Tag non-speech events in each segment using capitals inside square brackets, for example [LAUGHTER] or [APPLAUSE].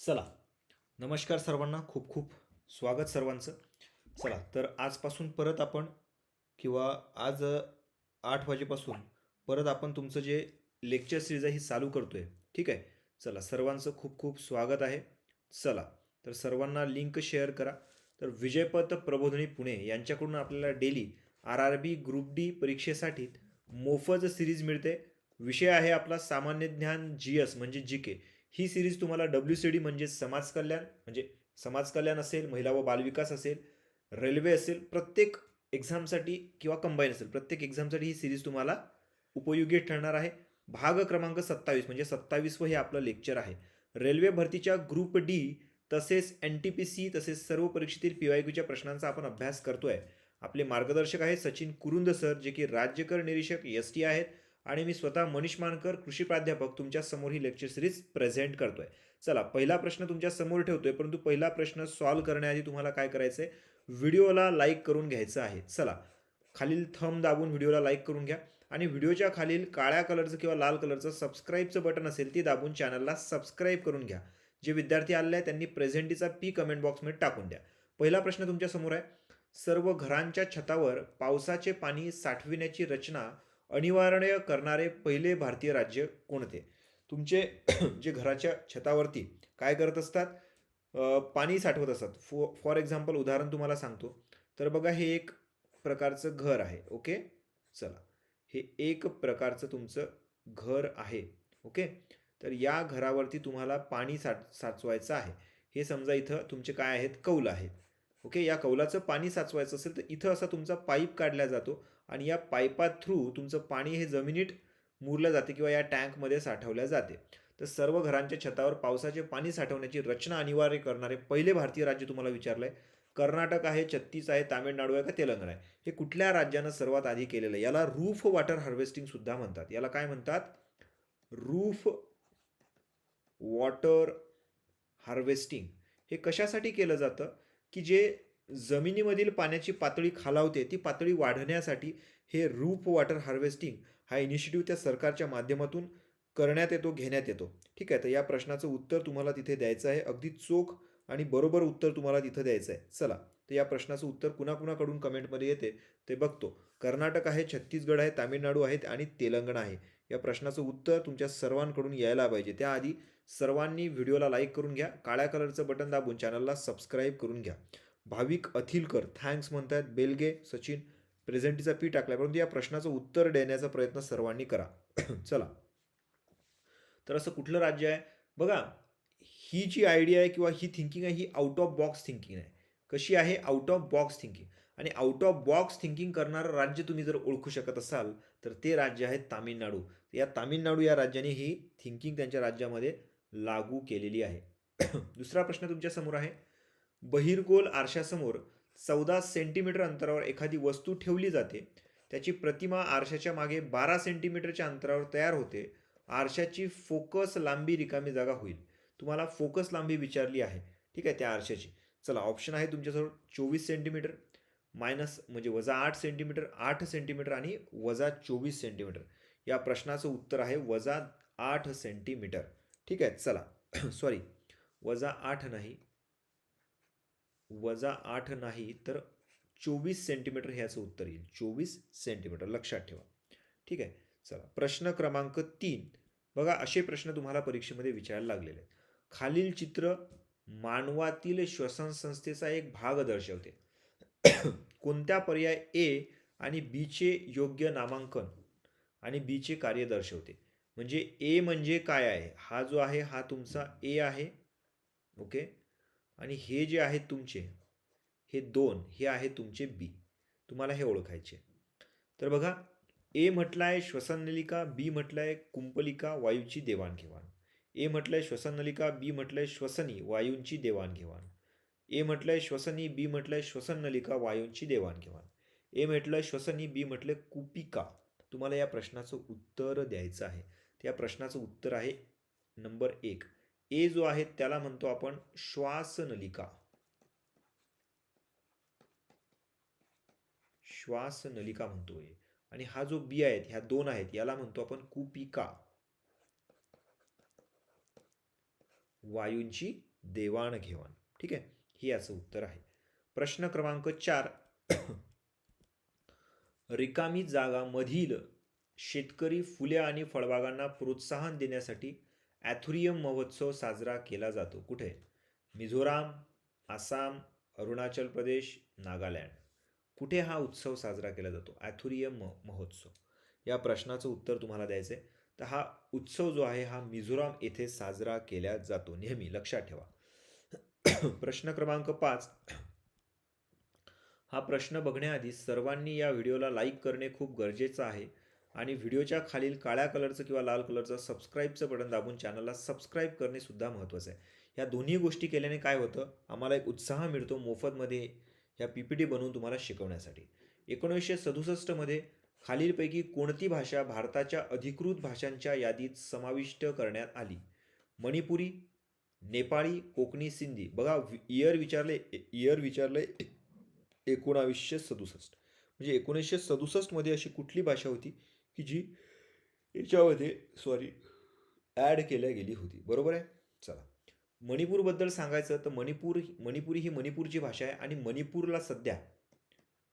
चला. नमस्कार सर्वांना. खूप खूप स्वागत सर्वांचं. चला तर आजपासून परत आपण किंवा आज आठ वाजेपासून परत आपण तुमचं जे लेक्चर सिरीज आहे ही चालू करतो आहे ठीक आहे? चला सर्वांचं खूप खूप स्वागत आहे. चला तर सर्वांना लिंक शेअर करा. तर विजयपथ प्रबोधनी पुणे यांच्याकडून आपल्याला daily R R B group D परीक्षेसाठी मोफत सिरीज मिळते. विषय आहे आपला सामान्य ज्ञान जी एस म्हणजे जी के ही सिरीज तुम्हाला डब्ल्यू सी डी म्हणजे समाजकल्याण म्हणजे समाजकल्याण असेल महिला व बालविकास असेल रेल्वे असेल प्रत्येक एक्झामसाठी किंवा कंबाईन असेल प्रत्येक एक्झामसाठी ही सिरीज तुम्हाला उपयोगी ठरणार आहे. भाग क्रमांक सत्तावीस म्हणजे सत्तावीसवं हे आपलं लेक्चर आहे. रेल्वे भरतीच्या ग्रुप डी तसेच एन टी पी सी तसेच सर्व परीक्षेतील पी वाय क्यूच्या प्रश्नांचा आपण अभ्यास करतो आहे आपले मार्गदर्शक आहेत सचिन कुरुंद सर जे की राज्यकर निरीक्षक एस टी आहेत. आणि मी स्वतः मनीष मानकर कृषी प्राध्यापक तुमच्यासमोर ही लेक्चर सिरीज प्रेझेंट करतोय. चला पहिला प्रश्न तुमच्यासमोर ठेवतोय परंतु पहिला प्रश्न सॉल्व्ह करण्याआधी तुम्हाला काय करायचं आहे व्हिडिओला लाईक करून घ्यायचं आहे. चला खालील थंब दाबून व्हिडिओला लाईक करून घ्या. आणि व्हिडिओच्या खालील काळ्या कलरचं किंवा लाल कलरचं सबस्क्राईबचं बटन असेल ते दाबून चॅनलला सबस्क्राईब करून घ्या. जे विद्यार्थी आले आहेत त्यांनी प्रेझेंटीचा पी कमेंट बॉक्समध्ये टाकून द्या. पहिला प्रश्न तुमच्यासमोर आहे. सर्व घरांच्या छतावर पावसाचे पाणी साठविण्याची रचना अनिवार्य करणारे पहिले भारतीय राज्य कोणते? तुमचे [CLEARS THROAT] जे घराच्या छतावरती काय करत असतात? पाणी साठवत असतात. फो फॉर एक्झाम्पल उदाहरण तुम्हाला सांगतो. तर बघा हे एक प्रकारचं घर आहे ओके? चला. हे एक प्रकारचं तुमचं घर आहे ओके? तर या घरावरती तुम्हाला पाणी साठ साचवायचं आहे. हे समजा इथं तुमचे काय आहेत? कौल आहेत ओके? या कौलाचं पाणी साचवायचं असेल तर इथं असा तुमचा पाईप काढला जातो. आणि या पाईपा थ्रू तुमचं पाणी हे जमिनीत मुरलं जाते किंवा या टँकमध्ये साठवल्या जाते. तर सर्व घरांच्या छतावर पावसाचे पाणी साठवण्याची रचना अनिवार्य करणारे पहिले भारतीय राज्य तुम्हाला विचारलं आहे कर्नाटक आहे छत्तीस आहे तामिळनाडू आहे का तेलंगणा आहे? हे कुठल्या राज्यानं सर्वात आधी केलेलं आहे? याला रूफ वॉटर हार्वेस्टिंग सुद्धा म्हणतात. याला काय म्हणतात? रूफ वॉटर हार्वेस्टिंग हे कशासाठी केलं जातं? की जे जमिनीमधील पाण्याची पातळी खालावते ती पातळी वाढण्यासाठी हे रूप वॉटर हार्वेस्टिंग हा इनिशिएटिव्ह त्या सरकारच्या माध्यमातून करण्यात येतो घेण्यात येतो. ठीक आहे तर या प्रश्नाचं उत्तर तुम्हाला तिथे द्यायचं आहे. अगदी चोख आणि बरोबर उत्तर तुम्हाला तिथं द्यायचं आहे. चला तर या प्रश्नाचं उत्तर कुणाकुणाकडून कमेंटमध्ये येते ते बघतो. कर्नाटक आहे छत्तीसगड आहे तामिळनाडू आहेत आणि तेलंगणा आहे. या प्रश्नाचं उत्तर तुमच्या सर्वांकडून यायला पाहिजे. त्याआधी सर्वांनी व्हिडिओला लाईक करून घ्या. काळ्या कलरचं बटन दाबून चॅनलला सबस्क्राईब करून घ्या. भाविक अथिलकर थँक्स म्हणतात बेलगे सचिन प्रेझेंटीचा पी टाकला परंतु या प्रश्नाचं उत्तर देण्याचा प्रयत्न सर्वांनी करा. [COUGHS] चला. तर असं कुठलं राज्य आहे? बघा ही जी आयडिया आहे किंवा ही थिंकिंग आहे ही आउट ऑफ बॉक्स थिंकिंग आहे. कशी आहे? आउट ऑफ बॉक्स थिंकिंग आणि आउट ऑफ बॉक्स थिंकिंग करणारं राज्य तुम्ही जर ओळखू शकत असाल तर ते राज्य आहे तामिळनाडू. या तामिळनाडू या राज्याने ही थिंकिंग त्यांच्या राज्यामध्ये लागू केलेली आहे. [COUGHS] दुसरा प्रश्न तुमच्यासमोर आहे. बहिर्गोल आरशासमोर चौदा सेंटीमीटर अंतरावर एखादी वस्तू ठेवली जाते. त्याची प्रतिमा आरशाच्या मागे बारा सेंटीमीटरच्या अंतरावर तयार होते. आरशाची फोकस लांबी रिकामी जागा होईल. तुम्हाला फोकस लांबी विचारली आहे. ठीक आहे त्या आरशाची. चला ऑप्शन आहे तुमच्यासमोर चोवीस सेंटीमीटर मायनस म्हणजे वजा आठ सेंटीमीटर आठ सेंटीमीटर आणि वजा चोवीस सेंटीमीटर या प्रश्नाचं उत्तर आहे वजा आठ सेंटीमीटर ठीक आहे चला. [COUGHS] सॉरी वजा आठ नाही वजा आठ नाही तर चोवीस सेंटीमीटर हे याचं उत्तर येईल. चोवीस सेंटीमीटर लक्षात ठेवा. ठीक आहे? चला. प्रश्न क्रमांक तीन. बघा असे प्रश्न तुम्हाला परीक्षेमध्ये विचारायला लागलेले आहेत. खालील चित्र मानवातील श्वसन संस्थेचा एक भाग दर्शवते. [COUGHS] कोणत्या पर्याय ए आणि बीचे योग्य नामांकन आणि बीचे कार्य दर्शवते? म्हणजे ए म्हणजे काय आहे? हा जो आहे हा तुमचा ए आहे. ओके? आणि हे जे आहेत तुमचे हे दोन हे आहे तुमचे बी. तुम्हाला हे ओळखायचे. तर बघा ए म्हटलं आहे श्वसननलिका बी म्हटलं आहे कुंपलिका वायूची देवाणघेवाण. ए म्हटलं आहे श्वसननलिका बी म्हटलं आहे श्वसनी वायूंची देवाणघेवाण. ए म्हटलं आहे श्वसनी बी म्हटलं आहे श्वसननलिका वायूंची देवाणघेवाण. ए म्हटलं आहे श्वसनी बी म्हटलं कुपिका. तुम्हाला या प्रश्नाचं उत्तर द्यायचं आहे. त्या प्रश्नाचं उत्तर आहे नंबर एक. ए जो आहे त्याला म्हणतो आपण श्वासनलिका. श्वासनलिका म्हणतोय आणि हा जो बी आहेत ह्या दोन आहेत याला म्हणतो आपण कुपिका. वायूंची देवाणघेवाण. ठीक आहे? हे याचं उत्तर आहे. प्रश्न क्रमांक चार. रिकामी जागा मधील शेतकरी फुले आणि फळबागांना प्रोत्साहन देण्यासाठी ॲथुरियम महोत्सव साजरा केला जातो. कुठे? मिझोराम आसाम अरुणाचल प्रदेश नागालँड. कुठे हा उत्सव साजरा केला जातो? ॲथुरियम म महोत्सव. या प्रश्नाचं उत्तर तुम्हाला द्यायचं आहे तर हा उत्सव जो आहे हा मिझोराम येथे साजरा केला जातो. नेहमी लक्षात ठेवा. [CLEARS THROAT] प्रश्न क्रमांक पाच. हा प्रश्न बघण्याआधी सर्वांनी या व्हिडिओला लाईक करणे खूप गरजेचं आहे. आणि व्हिडिओच्या खालील काळ्या कलरचं किंवा लाल कलरचं सबस्क्राईबचं बटन दाबून चॅनलला सबस्क्राईब करणे सुद्धा महत्त्वाचं आहे. या दोन्ही गोष्टी केल्याने काय होतं? आम्हाला एक उत्साह मिळतो मोफतमध्ये ह्या पी पी टी बनवून तुम्हाला शिकवण्यासाठी. एकोणीसशे सदुसष्टमध्ये खालीलपैकी कोणती भाषा भारताच्या अधिकृत भाषांच्या यादीत समाविष्ट करण्यात आली? मणिपुरी नेपाळी कोकणी सिंधी. बघा इयर विचारले इयर विचारले एकोणावीसशे सदुसष्ट. म्हणजे एकोणीसशे सदुसष्टमध्ये अशी कुठली भाषा होती? की जी याच्यामध्ये सॉरी ॲड केल्या गेली होती. बरोबर आहे? चला. मणिपूरबद्दल सांगायचं तर मणिपूर मणिपुरी ही मणिपूरची भाषा आहे आणि मणिपूरला सध्या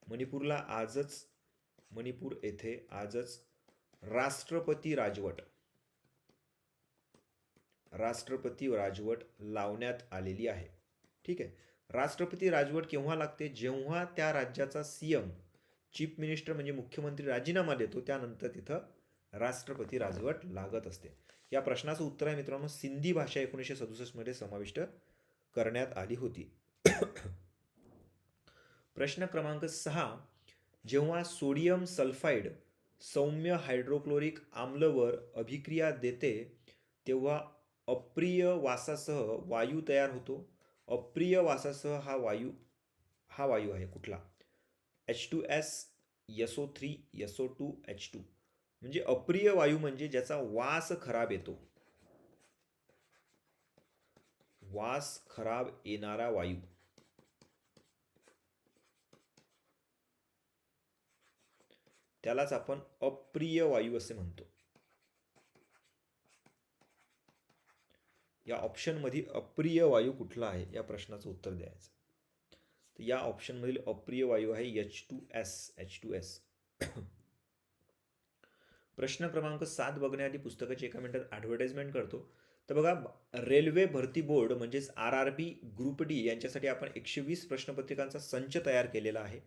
मणिपूरला आजच मणिपूर येथे आजच राष्ट्रपती राजवट राष्ट्रपती राजवट लावण्यात आलेली आहे. ठीक आहे? राष्ट्रपती राजवट केव्हा लागते? जेव्हा त्या राज्याचा सी एम चीफ मिनिस्टर म्हणजे मुख्यमंत्री राजीनामा देतो त्यानंतर तिथं राष्ट्रपती राजवट लागत असते. या प्रश्नाचं उत्तर आहे मित्रांनो सिंधी भाषा एकोणीसशे सदुसष्टमध्ये समाविष्ट करण्यात आली होती. प्रश्न क्रमांक सहा जेव्हा सोडियम सल्फाईड सौम्य हायड्रोक्लोरिक आम्लवर अभिक्रिया देते तेव्हा अप्रिय वासासह वायू तयार होतो. अप्रिय वासासह हा वायू हा वायू आहे कुठला? H two S S O three S O two H two म्हणजे अप्रिय वायू म्हणजे ज्याचा वास खराब येतो. वास खराब येणारा वायू. त्यालाच आपण अप्रिय वायू असे म्हणतो. या ऑप्शनमध्ये अप्रिय वायू कुठला आहे? या प्रश्नाचं उत्तर द्यायचं. तर या ऑप्शनमधील अप्रिय वायू आहे H two S H two S प्रश्न क्रमांक सात बघण्याआधी पुस्तकाची एका मिनिटात ॲडव्हर्टाइजमेंट करतो. तर बघा रेल्वे भरती बोर्ड म्हणजेच R R B group D यांच्यासाठी आपण एकशे वीस प्रश्नपत्रिकांचा संच तयार केलेला आहे.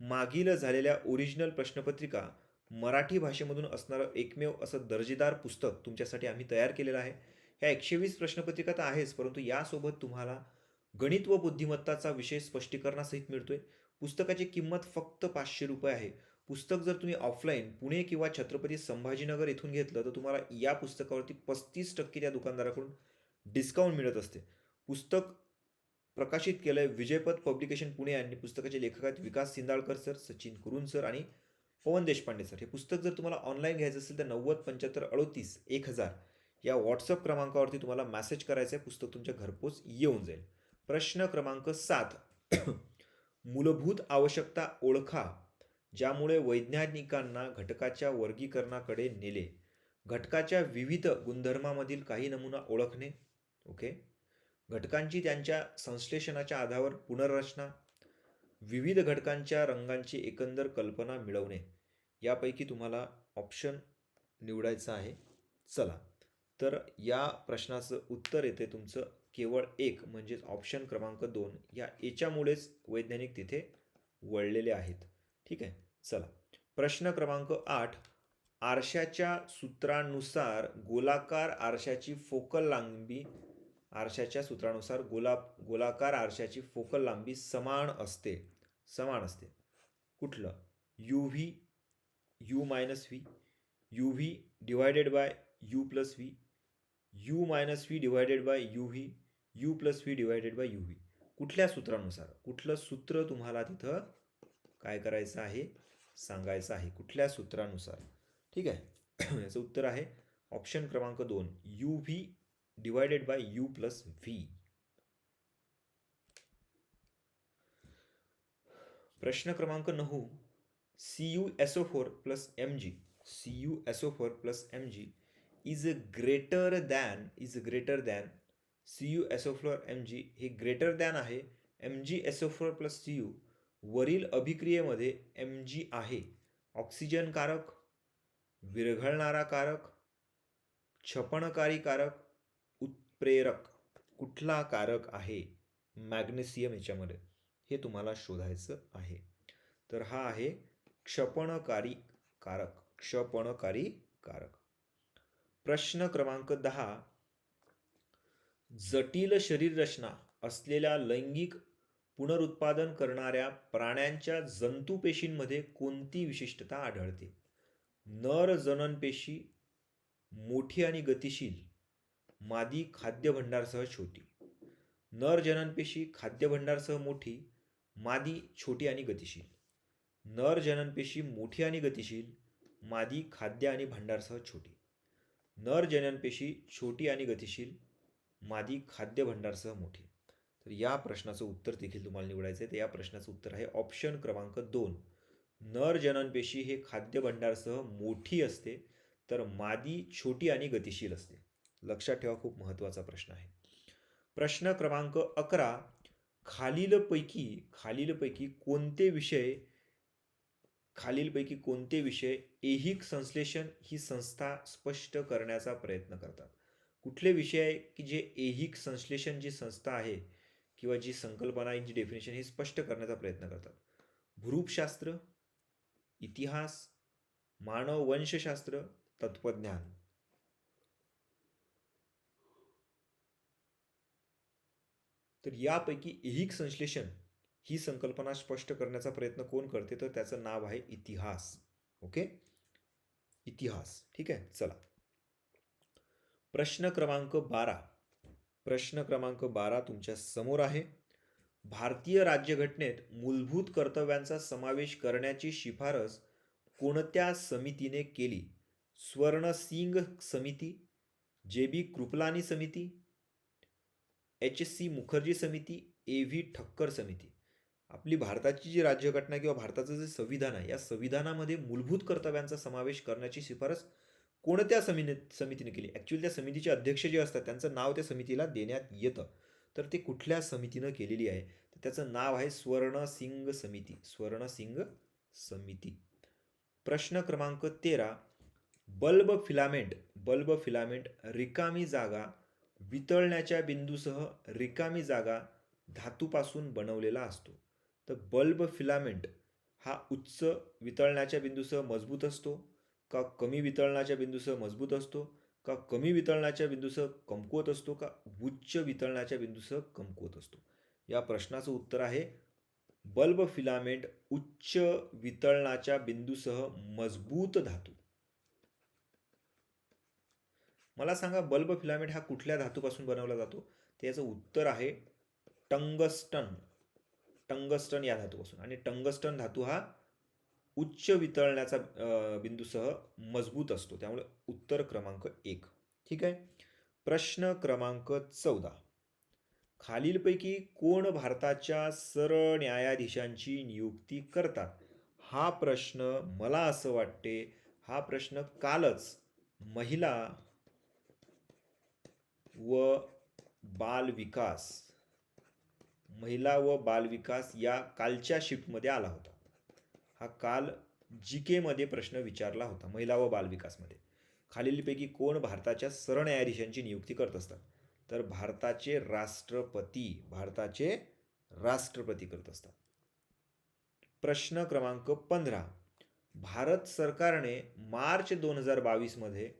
मागील झालेल्या ओरिजिनल प्रश्नपत्रिका मराठी भाषेमधून असणारं एकमेव असं दर्जेदार पुस्तक तुमच्यासाठी आम्ही तयार केलेलं आहे. ह्या एकशे वीस प्रश्नपत्रिका तर आहेच परंतु यासोबत तुम्हाला गणित व बुद्धिमत्ताचा विषय स्पष्टीकरणासहित मिळतोय. पुस्तकाची किंमत फक्त पाचशे रुपये आहे. पुस्तक जर तुम्ही ऑफलाईन पुणे किंवा छत्रपती संभाजीनगर येथून घेतलं तर तुम्हाला या पुस्तकावरती पस्तीस टक्के त्या दुकानदाराकडून डिस्काउंट मिळत असते. पुस्तक प्रकाशित केलं आहे विजयपद पब्लिकेशन पुणे यांनी पुस्तकाचे लेखक आहेत विकास सिंदाळकर सर सचिन कुरुन सर आणि पवन देशपांडे सर. हे पुस्तक जर तुम्हाला ऑनलाईन घ्यायचं असेल तर नव्वद पंच्याहत्तर अडोतीस एक हजार या व्हॉट्सअप क्रमांकावरती तुम्हाला मॅसेज करायचं आहे पुस्तक तुमच्या घरपोच येऊन जाईल. प्रश्न क्रमांक सात. मूलभूत आवश्यकता ओळखा ज्यामुळे वैज्ञानिकांना घटकाच्या वर्गीकरणाकडे नेले. घटकाच्या विविध गुणधर्मामधील काही नमुना ओळखणे. ओके? घटकांची त्यांच्या संश्लेषणाच्या आधारावर पुनर्रचना. विविध घटकांच्या रंगांची एकंदर कल्पना मिळवणे. यापैकी तुम्हाला ऑप्शन निवडायचं आहे. चला. तर या प्रश्नाचं उत्तर येते तुमचं केवळ एक म्हणजेच ऑप्शन क्रमांक दोन या याच्यामुळेच वैज्ञानिक तिथे वळलेले आहेत. ठीक आहे? चला. प्रश्न क्रमांक आठ आरशाच्या सूत्रानुसार गोलाकार आरशाची फोकल लांबी आरशाच्या सूत्रानुसार गोला गोलाकार आरशाची फोकल लांबी समान असते. समान असते. कुठलं? U V U minus V U V divided by U plus V U minus V divided by U V U plus V divided by U V कुठल्या सूत्रानुसार? कुठलं सूत्र तुम्हाला तिथं काय करायचं आहे? सांगायचं आहे. कुठल्या सूत्रानुसार? ठीक आहे? [CLEARS THROAT] याचं उत्तर आहे ऑप्शन क्रमांक दोन. U V divided by U plus V. प्रश्न क्रमांक नऊ. C U S O four plus M G. C U S O four plus M G. Is a greater than is greater than C U S O four M G हे greater than आहे. M G S O four plus C U वरील अभिक्रियेमध्ये M G आहे. Oxygen कारक विरघळणारा कारक छपणकारी कारक उत्प्रेरक कुठला कारक आहे? मॅग्नेशियम याच्यामध्ये. हे तुम्हाला शोधायचं आहे. तर हा आहे क्षपणकारी कारक क्षपणकारी कारक प्रश्न क्रमांक दहा. जटिल शरीररचना असलेल्या लैंगिक पुनरुत्पादन करणाऱ्या प्राण्यांच्या जंतुपेशींमध्ये कोणती विशिष्टता आढळते? नर जननपेशी मोठी आणि गतिशील मादी खाद्यभंडारसह छोटी. नर जननपेशी खाद्यभंडारसह मोठी मादी छोटी आणि गतिशील. नर जननपेशी मोठी आणि गतिशील मादी खाद्य आणि भांडारसह छोटी. नर जननपेशी छोटी आणि गतिशील मादी खाद्यभंडारसह मोठी. तर या प्रश्नाचं उत्तर देखील तुम्हाला निवडायचं आहे तर या प्रश्नाचं उत्तर आहे ऑप्शन क्रमांक दोन. नर जननपेशी हे खाद्यभंडारसह मोठी असते तर मादी छोटी आणि गतिशील असते. लक्षात ठेवा खूप महत्त्वाचा प्रश्न आहे. प्रश्न क्रमांक अकरा. खालीलपैकी खालीलपैकी कोणते विषय खालीलपैकी कोणते विषय ऐहिक संश्लेषण ही संस्था स्पष्ट करण्याचा प्रयत्न करतात? कुठले विषय आहे की जे ऐहिक संश्लेषण जी संस्था आहे किंवा जी संकल्पना यांची डेफिनेशन हे स्पष्ट करण्याचा प्रयत्न करतात? भूरूपशास्त्र इतिहास मानव वंशशास्त्र तत्वज्ञान तर यापैकी ऐहिक संश्लेषण ही संकल्पना स्पष्ट करण्याचा प्रयत्न कोण करते? तर त्याचं नाव आहे इतिहास. ओके इतिहास. ठीक आहे? चला. प्रश्न क्रमांक बारा. प्रश्न क्रमांक बारा तुमच्यासमोर आहे. भारतीय राज्यघटनेत मूलभूत कर्तव्यांचा समावेश करण्याची शिफारस कोणत्या समितीने केली? स्वर्णसिंग समिती जे बी कृपलानी समिती एच सी मुखर्जी समिती ए व्ही ठक्कर समिती. आपली भारताची जी राज्यघटना किंवा भारताचं जे संविधान आहे या संविधानामध्ये मूलभूत कर्तव्यांचा समावेश करण्याची शिफारस कोणत्या समिने समितीने केली? ॲक्च्युली त्या समितीचे अध्यक्ष जे असतात त्यांचं नाव त्या समितीला देण्यात येतं. तर ते कुठल्या समितीनं केलेली आहे? तर त्याचं नाव आहे स्वर्णसिंग समिती. स्वर्णसिंग समिती. प्रश्न क्रमांक तेरा बल्ब फिलामेंट. बल्ब फिलामेंट रिकामी जागा वितळण्याच्या बिंदूसह रिकामी जागा धातूपासून बनवलेला असतो. तर बल्ब फिलामेंट हा उच्च वितळण्याच्या बिंदूसह मजबूत असतो का कमी वितळणाच्या बिंदूसह मजबूत असतो? का कमी वितळणाच्या बिंदूसह कमकुवत असतो? का उच्च वितळणाच्या बिंदूसह कमकुवत असतो? या प्रश्नाचं उत्तर आहे बल्ब फिलामेंट उच्च वितळणाच्या बिंदूसह मजबूत धातू. मला सांगा बल्ब फिलामेंट हा कुठल्या धातूपासून बनवला जातो? त्याचं उत्तर आहे टंगस्टन. टंगस्टन या धातूपासून. आणि टंगस्टन धातू हा उच्च वितळण्याचा बिंदूसह मजबूत असतो. त्यामुळे उत्तर क्रमांक एक. ठीक आहे? प्रश्न क्रमांक चौदा. खालीलपैकी कोण भारताच्या सरळ न्यायाधीशांची नियुक्ती करतात? हा प्रश्न मला असं वाटते हा प्रश्न कालच महिला व बाल विकास महिला व बालविकास या कालच्या शिफ्टमध्ये आला होता. हा काल जी केमध्ये प्रश्न विचारला होता महिला व बालविकासमध्ये. खालीलपैकी कोण भारताच्या सरन्यायाधीशांची नियुक्ती करत असतात? तर भारताचे राष्ट्रपती भारताचे राष्ट्रपती करत असतात. प्रश्न क्रमांक पंधरा. भारत सरकारने मार्च दोन हजार बावीसमध्ये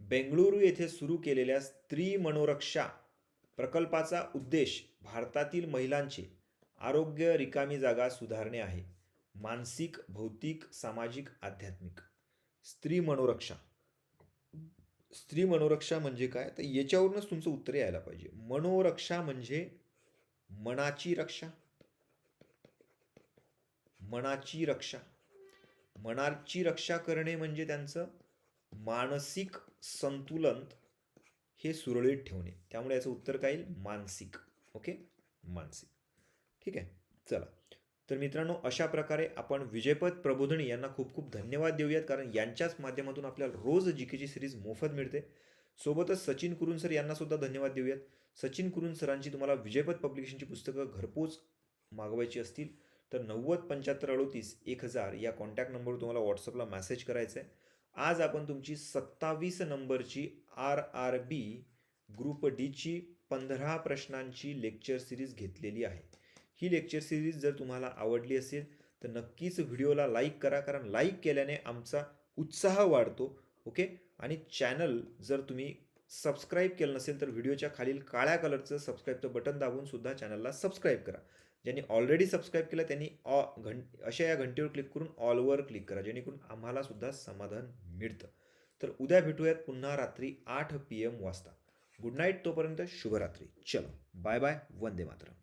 बेंगळुरू येथे सुरू केलेल्या स्त्री मनोरक्षा प्रकल्पाचा उद्देश भारतातील महिलांचे आरोग्य रिकामी जागा सुधारणे आहे. मानसिक भौतिक सामाजिक आध्यात्मिक. स्त्री मनोरक्षा. स्त्री मनोरक्षा म्हणजे काय? तर याच्यावरूनच तुमचं उत्तर यायला पाहिजे. मनोरक्षा म्हणजे मनाची रक्षा. मनाची रक्षा. मनाची रक्षा करणे म्हणजे त्यांचं मानसिक संतुलन हे सुरळीत ठेवणे. त्यामुळे याचं उत्तर काय येईल? मानसिक. ओके? मानसिक. ठीक आहे? चला. तर मित्रांनो अशा प्रकारे आपण विजयपद प्रबोधनी यांना खूप खूप धन्यवाद देऊयात कारण यांच्याच माध्यमातून आपल्याला रोज जीकेची सिरीज मोफत मिळते. सोबतच सचिन कुरुन सर यांनासुद्धा धन्यवाद देऊयात. सचिन कुरुन सरांची तुम्हाला विजयपद पब्लिकेशनची पुस्तकं घरपोच मागवायची असतील तर नव्वद पंच्याहत्तर अडोतीस एक हजार या कॉन्टॅक्ट नंबरवर तुम्हाला व्हॉट्सअपला मेसेज करायचा आहे आज आपण तुमची सत्तावीस नंबरची आर आर बी ग्रुप डीची पंधरा प्रश्नांची लेक्चर सिरीज घेतलेली आहे. ही लेक्चर सिरीज जर तुम्हाला आवडली असेल तर नक्कीच व्हिडिओला लाईक करा कारण लाईक केल्याने आमचा उत्साह वाढतो ओके? आणि चॅनल जर तुम्ही सबस्क्राईब केलं नसेल तर व्हिडिओच्या खालील काळ्या कलरचं सबस्क्राईबचं बटन दाबून सुद्धा चॅनलला सबस्क्राईब करा. ज्यांनी ऑलरेडी सबस्क्राईब केलं त्यांनी ऑ घं अशा या घंटेवर क्लिक करून ऑलवर क्लिक करा जेणेकरून आम्हाला सुद्धा समाधान मिळतं. तर उद्या भेटूयात पुन्हा रात्री आठ पी एम वाजता. गुड नाईट तोपर्यंत शुभरात्री. चलो बाय बाय वंदे मातरम.